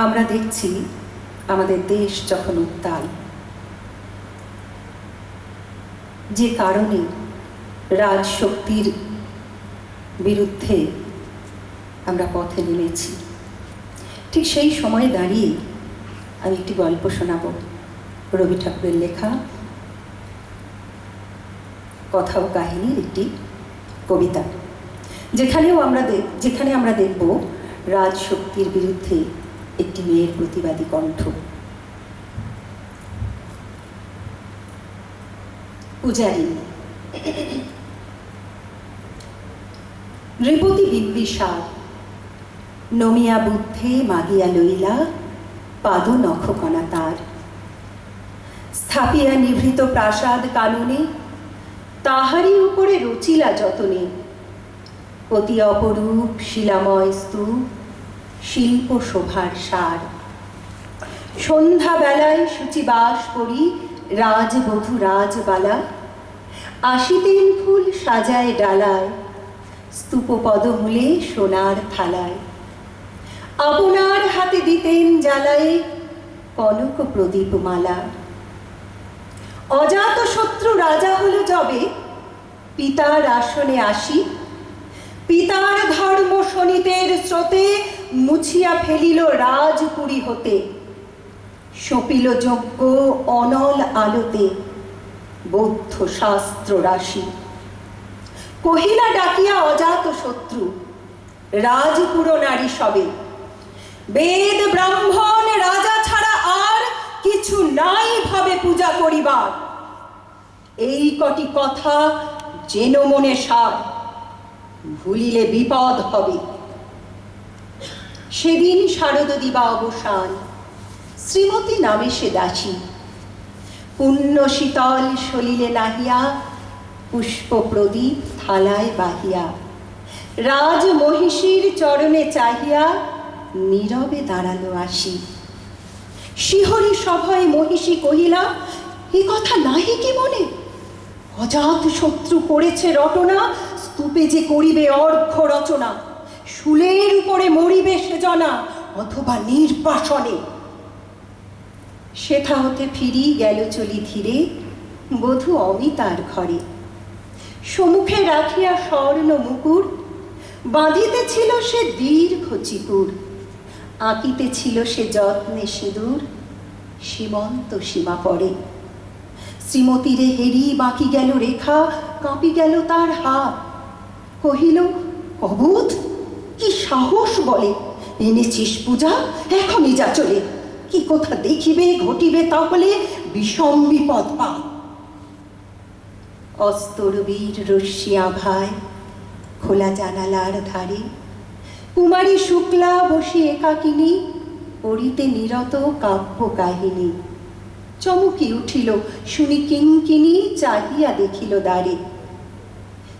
আমরা দেখছি আমাদের দেশ যখন উত্তাল। যে কারণে রাজশক্তির বিরুদ্ধে আমরা পথে নেমেছি। ঠিক সেই সময়ে দাঁড়িয়ে আমি একটি গল্প শোনাব। রবি ঠাকুরের লেখা, কথা ও কাহিনীর একটি কবিতা। যেখানেও আমরা যেখানে আমরা দেখব রাজশক্তির বিরুদ্ধে একটি মেয়ের প্রতিবাদী কণ্ঠ। পূজারী। নৃপতি বিম্বিসার নমিয়া বুদ্ধে মাগিয়া লইলা পাদ নখকণা তার। স্থাপিয়া নিভৃত প্রাসাদ কাননে, তাহারই উপরে রচিলা যতনে। অতি অপরূপ শিলাময় স্তূপ শিল্প শোভার সার। সন্ধ্যাবেলায় সূচিবাস করি রাজবধূ রাজবালা। আশিতেন ফুল সাজায় ডালায় স্তূপ পদমূলে সোনার থালায়। আপনার হাতে দিতেন জ্বালায় কনক প্রদীপ মালা। অজাত শত্রু রাজা হলো যবে, পিতার আসনে আসি। পিতার ধর্ম শনিতের স্রোতে মুছিয়া ফেলিল রাজপুরী হতে। সপিল যজ্ঞ অনল আলোতে, বৌদ্ধ শাস্ত্র রাশি। কহিলা ডাকিয়া অজাত শত্রু, রাজপুর নারী সবে। বেদ ব্রাহ্মণ রাজা ছাড়া আর কিছু নাই ভাবে পূজা করিবার। এই কটি কথা যেন মনে সার, ভুলিলে বিপদ হবে। সেদিন শারদ দিবা অবসান। শ্রীমতী নামে সে দাসী। পুণ্য শীতল সলিলে নাহিয়া, পুষ্প প্রদীপ থালায় বাহিয়া। রাজ মহিষীর চরণে চাহিয়া নীরবে দাঁড়াল আসি। শিহরি সভায় মহিষী কহিলা, এ কথা নাহি কি মনে? অজাত শত্রু করেছে রটনা, স্তূপে যে করিবে অর্ঘ রচনা। শুলের উপরে মরিবে সেজনা অথবা নির্বাসনে। সেথা হতে ফিরি গেল চলি ধীরে, বধূ অমিতার ঘরে। সমুখে রাখিয়া স্বর্ণ মুকুর, বাঁধিতেছিল সে দীর্ঘ চিকুর। আঁকিতেছিল সে যত্নে সিঁদুর, সীমন্ত সীমা পড়ে শ্রীমতীরে হেরি বাকি গেল রেখা, কাঁপি গেল তার হাত। কহিল অবুধ কি সাহস বলে? এনেছিস পূজা, এখনই যা চলে। কি কথা দেখিবে, ঘটিবে তাহলে বিষম বিপদ পা অস্তরবীর রশ্মিয়া ভাই, খোলা জানালার ধারে, কুমারী শুক্লা বসে একাকিনী, পড়িতে নিরত কাব্য কাহিনী চমকি উঠিল, শুনি কিঙ্কিনী চাহিয়া দেখিল দ্বারে।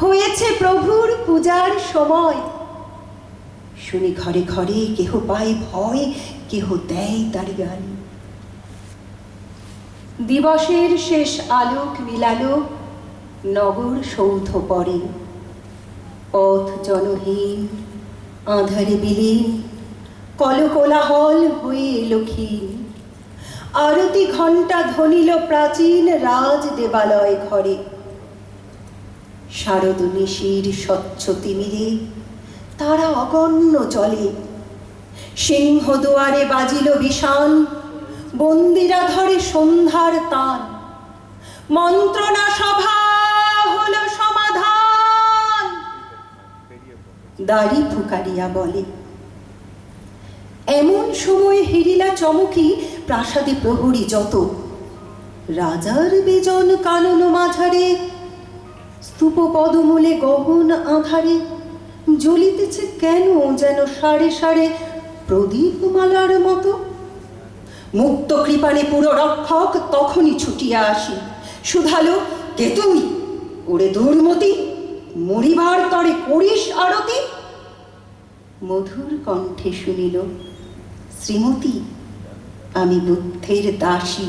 হয়েছে প্রভুর পূজার সময়। শুনি ঘরে ঘরে কেহ পায় ভয়, কেহ দেয় তার গালি দিবসের শেষ আলোক মিলালো, নগর সৌধ পরে পথ জনহীন আধারে বিলীন, কলকোলাহল হয়ে লক্ষীন আরতি ঘণ্টা ধ্বনিল প্রাচীন রাজ দেবালয় ঘরে। শারদ নিশির স্বচ্ছ তিমিরে, তারা অগণ্য চলে সিংহ দুয়ারে বাজিল বিষান বন্দিরা ধরে সন্ধ্যার তান মন্ত্রণা সভা হলো সমাধান। দাড়ি ফুকারিয়া বলে। এমন সময় হেরিলা চমকি, প্রাসাদে প্রহরী যত। রাজার বেজন কানন মাঝারে স্তূপ পদমূলে গহন আধারে, জ্বলিতেছে কেন যেন সাড়ে সাড়ে প্রদীপ মালার মতো? মুক্ত কৃপানে পুরো রক্ষক তখনই ছুটিয়া আসি। শুধালো কে তুই ওরে দুর্মতি, মরিবার তরে করিস আরতি? মধুর কণ্ঠে শুনিল, শ্রীমতী, আমি বুদ্ধের দাসী।